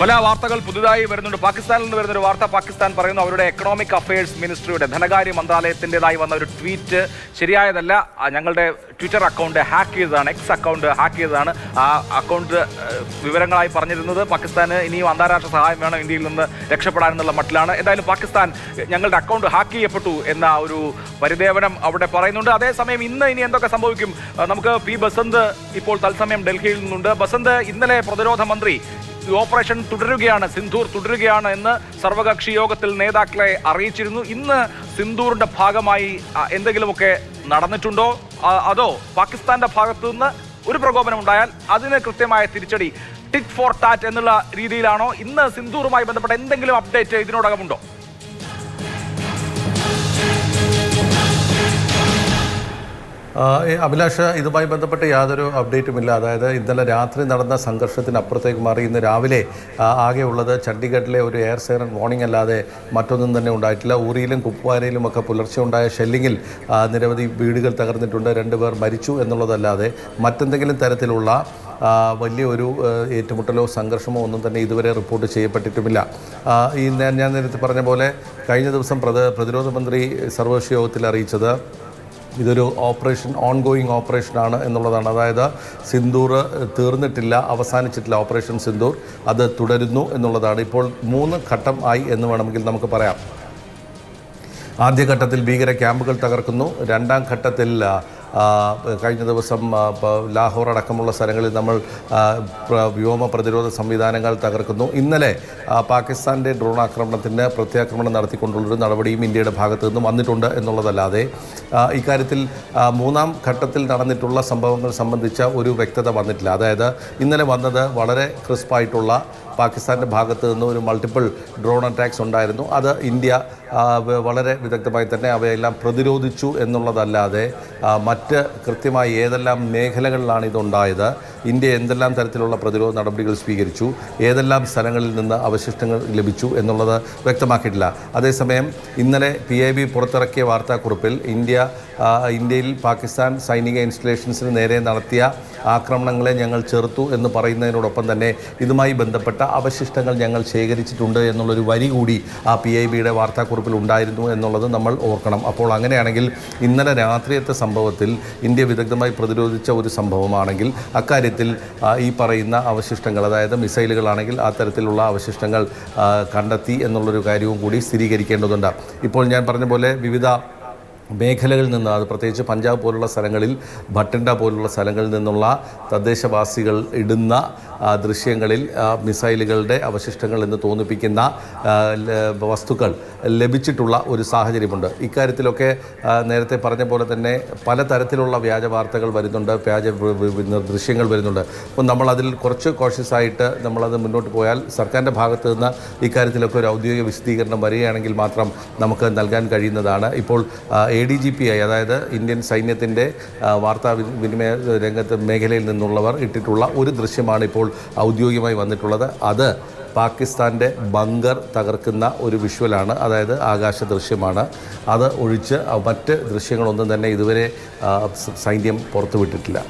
പല വാർത്തകൾ പുതുതായി വരുന്നുണ്ട്. പാകിസ്ഥാനിൽ നിന്ന് വരുന്ന ഒരു വാർത്ത പാകിസ്ഥാൻ പറയുന്നു അവരുടെ എക്കണോമിക് അഫയേഴ്സ് മിനിസ്ട്രിയുടെ ധനകാര്യ മന്ത്രാലയത്തിന്റെതായി വന്ന ഒരു ട്വീറ്റ് ശരിയായതല്ല ഞങ്ങളുടെ ട്വിറ്റർ അക്കൗണ്ട് ഹാക്ക് ചെയ്തതാണ് എക്സ് അക്കൗണ്ട് ഹാക്ക് ചെയ്തതാണ്. ആ അക്കൗണ്ട് വിവരങ്ങളായി പറഞ്ഞിരുന്നത് പാകിസ്ഥാന് ഇനിയും അന്താരാഷ്ട്ര സഹായം വേണം ഇന്ത്യയിൽ നിന്ന് രക്ഷപ്പെടാനെന്നുള്ള മട്ടിലാണ്. എന്തായാലും പാകിസ്ഥാൻ ഞങ്ങളുടെ അക്കൗണ്ട് ഹാക്ക് ചെയ്യപ്പെട്ടു എന്ന ഒരു പരിദേവനം അവിടെ പറയുന്നുണ്ട്. അതേസമയം ഇന്ന് ഇനി എന്തൊക്കെ സംഭവിക്കും? നമുക്ക് പി ബസന്ത് ഇപ്പോൾ തത്സമയം ഡൽഹിയിൽ നിന്നുണ്ട്. ബസന്ത് ഇന്നലെ പ്രതിരോധ മന്ത്രി ഓപ്പറേഷൻ തുടരുകയാണ് സിന്ധൂർ തുടരുകയാണ് എന്ന് സർവകക്ഷി യോഗത്തിൽ നേതാക്കളെ അറിയിച്ചിരുന്നു. ഇന്ന് സിന്ധൂറിന്റെ ഭാഗമായി എന്തെങ്കിലുമൊക്കെ നടന്നിട്ടുണ്ടോ? അതോ പാകിസ്ഥാന്റെ ഭാഗത്തു നിന്ന് ഒരു പ്രകോപനം ഉണ്ടായാൽ അതിന് കൃത്യമായ തിരിച്ചടി ടിറ്റ് ഫോർ ടാറ്റ് എന്നുള്ള രീതിയിലാണോ? ഇന്ന് സിന്ധൂറുമായി ബന്ധപ്പെട്ട എന്തെങ്കിലും അപ്ഡേറ്റ് ഇതിനോടകമുണ്ടോ അഭിലാഷ് ഇതുമായി ബന്ധപ്പെട്ട് യാതൊരു അപ്ഡേറ്റും ഇല്ല. അതായത് ഇന്നലെ രാത്രി നടന്ന സംഘർഷത്തിന് അപ്പുറത്തേക്ക് മാറി. ഇന്ന് രാവിലെ ആകെയുള്ളത് ചണ്ഡീഗഡിലെ ഒരു എയർ സൈറൻ വാർണിംഗ് അല്ലാതെ മറ്റൊന്നും തന്നെ ഉണ്ടായിട്ടില്ല. ഊറിയിലും കുപ്വാരയിലും ഒക്കെ പുലർച്ചെ ഉണ്ടായ ഷെല്ലിങ്ങിൽ നിരവധി വീടുകൾ തകർന്നിട്ടുണ്ട്. രണ്ടുപേർ മരിച്ചു എന്നുള്ളതല്ലാതെ മറ്റെന്തെങ്കിലും തരത്തിലുള്ള വലിയ ഒരു ഏറ്റുമുട്ടലോ സംഘർഷമോ ഒന്നും തന്നെ ഇതുവരെ റിപ്പോർട്ട് ചെയ്യപ്പെട്ടിട്ടുമില്ല. ഈ ഞാൻ നേരത്തെ പറഞ്ഞ പോലെ കഴിഞ്ഞ ദിവസം പ്രതിരോധ മന്ത്രി സർവകക്ഷി യോഗത്തിൽ അറിയിച്ചത് ഇതൊരു ഓപ്പറേഷൻ ഓൺഗോയിങ് ഓപ്പറേഷനാണ് എന്നുള്ളതാണ്. അതായത് സിന്ദൂർ തീർന്നിട്ടില്ല അവസാനിച്ചിട്ടില്ല ഓപ്പറേഷൻ സിന്ദൂർ അത് തുടരുന്നു എന്നുള്ളതാണ്. ഇപ്പോൾ മൂന്ന് ഘട്ടം ആയി എന്ന് വേണമെങ്കിൽ നമുക്ക് പറയാം. ആദ്യഘട്ടത്തിൽ ഭീകര ക്യാമ്പുകൾ തകർക്കുന്നു. രണ്ടാം ഘട്ടത്തിൽ കഴിഞ്ഞ ദിവസം ലാഹോർ അടക്കമുള്ള സ്ഥലങ്ങളിൽ നമ്മൾ വ്യോമ പ്രതിരോധ സംവിധാനങ്ങൾ തകർക്കുന്നു. ഇന്നലെ പാകിസ്ഥാന്റെ ഡ്രോൺ ആക്രമണത്തിന് പ്രത്യാക്രമണം നടത്തിക്കൊണ്ടുള്ളൊരു നടപടിയും ഇന്ത്യയുടെ ഭാഗത്തു നിന്നും വന്നിട്ടുണ്ട് എന്നുള്ളതല്ലാതെ ഇക്കാര്യത്തിൽ മൂന്നാം ഘട്ടത്തിൽ നടന്നിട്ടുള്ള സംഭവങ്ങൾ സംബന്ധിച്ച ഒരു വ്യക്തത വന്നിട്ടില്ല. അതായത് ഇന്നലെ വന്നത് വളരെ ക്രിസ്പായിട്ടുള്ള പാകിസ്ഥാന്റെ ഭാഗത്ത് നിന്ന് ഒരു മൾട്ടിപ്പിൾ ഡ്രോൺ അറ്റാക്സ് ഉണ്ടായിരുന്നു. അത് ഇന്ത്യ വളരെ വിദഗ്ധമായി തന്നെ അവയെല്ലാം പ്രതിരോധിച്ചു എന്നുള്ളതല്ലാതെ മറ്റ് കൃത്യമായി ഏതെല്ലാം മേഖലകളിലാണ് ഇതുണ്ടായത്. ഇന്ത്യ എന്തെല്ലാം തരത്തിലുള്ള പ്രതിരോധ നടപടികൾ സ്വീകരിച്ചു ഏതെല്ലാം സ്ഥലങ്ങളിൽ നിന്ന് അവശിഷ്ടങ്ങൾ ലഭിച്ചു എന്നുള്ളത് വ്യക്തമാക്കിയിട്ടില്ല. അതേസമയം ഇന്നലെ പി ഐ ബി പുറത്തിറക്കിയ വാർത്താക്കുറിപ്പിൽ ഇന്ത്യ ഇന്ത്യയിൽ പാകിസ്ഥാൻ സൈനിക ഇൻസ്റ്റലേഷൻസിന് നേരെ നടത്തിയ ആക്രമണങ്ങളെ ഞങ്ങൾ ചെറുത്തു എന്ന് പറയുന്നതിനോടൊപ്പം തന്നെ ഇതുമായി ബന്ധപ്പെട്ട അവശിഷ്ടങ്ങൾ ഞങ്ങൾ ശേഖരിച്ചിട്ടുണ്ട് എന്നുള്ളൊരു വരി കൂടി ആ പി ഐ ബിയുടെ വാർത്താക്കുറിപ്പിൽ ഉണ്ടായിരുന്നു എന്നുള്ളത് നമ്മൾ ഓർക്കണം. അപ്പോൾ അങ്ങനെയാണെങ്കിൽ ഇന്നലെ രാത്രിയത്തെ സംഭവത്തിൽ ഇന്ത്യ വിദഗ്ധമായി പ്രതിരോധിച്ച ഒരു സംഭവമാണെങ്കിൽ അക്കാര്യത്തിൽ ആ, ഈ പറയുന്ന അവശിഷ്ടങ്ങൾ അതായത് മിസൈലുകളാണെങ്കിൽ ആ തരത്തിലുള്ള അവശിഷ്ടങ്ങൾ കണ്ടെത്തി എന്നുള്ളൊരു കാര്യവും കൂടി സ്ഥിരീകരിക്കേണ്ടതുണ്ട്. ഇപ്പോൾ ഞാൻ പറഞ്ഞ പോലെ വിവിധ മേഖലകളിൽ നിന്ന് അത് പ്രത്യേകിച്ച് പഞ്ചാബ് പോലുള്ള സ്ഥലങ്ങളിൽ ഭട്ടിൻഡ പോലുള്ള സ്ഥലങ്ങളിൽ നിന്നുള്ള തദ്ദേശവാസികൾ ഇടുന്ന ദൃശ്യങ്ങളിൽ മിസൈലുകളുടെ അവശിഷ്ടങ്ങൾ എന്ന് തോന്നിപ്പിക്കുന്ന വസ്തുക്കൾ ലഭിച്ചിട്ടുള്ള ഒരു സാഹചര്യമുണ്ട്. ഇക്കാര്യത്തിലൊക്കെ നേരത്തെ പറഞ്ഞ പോലെ തന്നെ പലതരത്തിലുള്ള വ്യാജ വാർത്തകൾ വരുന്നുണ്ട് വ്യാജ ദൃശ്യങ്ങൾ വരുന്നുണ്ട്. അപ്പം നമ്മളതിൽ കുറച്ച് കോഷ്യസായിട്ട് നമ്മളത് മുന്നോട്ട് പോയാൽ സർക്കാരിന്റെ ഭാഗത്ത് നിന്ന് ഇക്കാര്യത്തിലൊക്കെ ഒരു ഔദ്യോഗിക വിശദീകരണം വരികയാണെങ്കിൽ മാത്രം നമുക്ക് നൽകാൻ കഴിയുന്നതാണ്. ഇപ്പോൾ എ ഡി ജി പി ആയി അതായത് ഇന്ത്യൻ സൈന്യത്തിന്റെ വാർത്താ വിനിമയ രംഗത്ത് മേഖലയിൽ നിന്നുള്ളവർ ഇട്ടിട്ടുള്ള ഒരു ദൃശ്യമാണ് ഇപ്പോൾ ഔദ്യോഗികമായി വന്നിട്ടുള്ളത്. അത് പാകിസ്ഥാന്റെ ബങ്കർ തകർക്കുന്ന ഒരു വിഷ്വലാണ് അതായത് ആകാശ ദൃശ്യമാണ്. അത് ഒഴിച്ച് മറ്റ് ദൃശ്യങ്ങളൊന്നും തന്നെ ഇതുവരെ സൈന്യം പുറത്തുവിട്ടിട്ടില്ല.